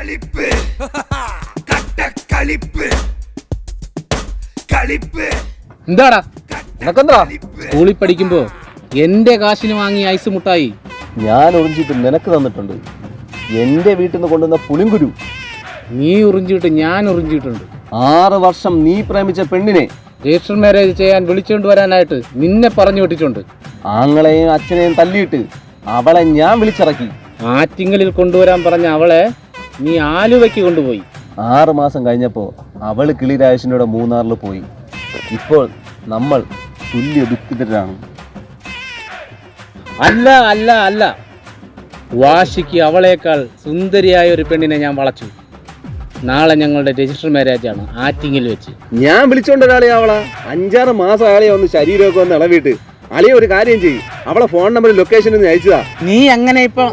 കളിപ്പ്. കട്ടക്കളിപ്പ്. കളിപ്പ്. എന്താടാ? നിനക്കെന്താ? സ്കൂളിൽ പഠിക്കുമ്പോ എന്റെ കാശിന് വാങ്ങി ഐസ് മുട്ടായി. ഞാൻ ഉറിഞ്ചിട്ട് നിനക്ക് തന്നിട്ടുണ്ട്. എന്റെ വീട്ടിൽ നിന്ന് കൊണ്ടുവന്ന പുളിങ്കുരു. നീ ഉറിഞ്ചിട്ട് ഞാൻ ഉറിഞ്ചിട്ടുണ്ട് ആറ് വർഷം നീ പ്രേമിച്ച പെണ്ണിനെ രജിസ്റ്റർ മാരേജ് ചെയ്യാൻ വിളിച്ചുകൊണ്ട് വരാനായിട്ട് നിന്നെ പറഞ്ഞു വിട്ടിട്ടുണ്ട്. ആങ്ങളെയും അച്ഛനെയും തല്ലിയിട്ട് അവളെ ഞാൻ വിളിച്ചിറക്കി. ആറ്റിങ്ങലിൽ കൊണ്ടുവരാൻ പറഞ്ഞ അവളെ നീ ആലുവയ്ക്ക് കൊണ്ടുപോയി. ആറ് മാസം കഴിഞ്ഞപ്പോൾ അവൾ കിളിരാജനോടെ മൂന്നാറിൽ പോയി. ഇപ്പോൾ നമ്മൾ തുല്യ ദുഃഖിതരാണ് അല്ല അല്ല അല്ല. വാശിക്ക് അവളേക്കാൾ സുന്ദരിയായ ഒരു പെണ്ണിനെ ഞാൻ വളച്ചു. നാളെ ഞങ്ങളുടെ രജിസ്റ്റർ മാരേജ് ആണ് ആറ്റിങ്ങിൽ വെച്ച്. ഞാൻ വിളിച്ചോണ്ട് ഒരാളെ അവളെ അഞ്ചാറ് മാസം അയാളെ ഒന്ന് ശരീരമൊക്കെ ഒന്ന് ഇളവിട്ട് അളിയ ഒരു കാര്യം ചെയ്യും. അവളെ ഫോൺ നമ്പർ ലൊക്കേഷൻ ഒന്ന് അയച്ചതാ. നീ അങ്ങനെ ഇപ്പൊ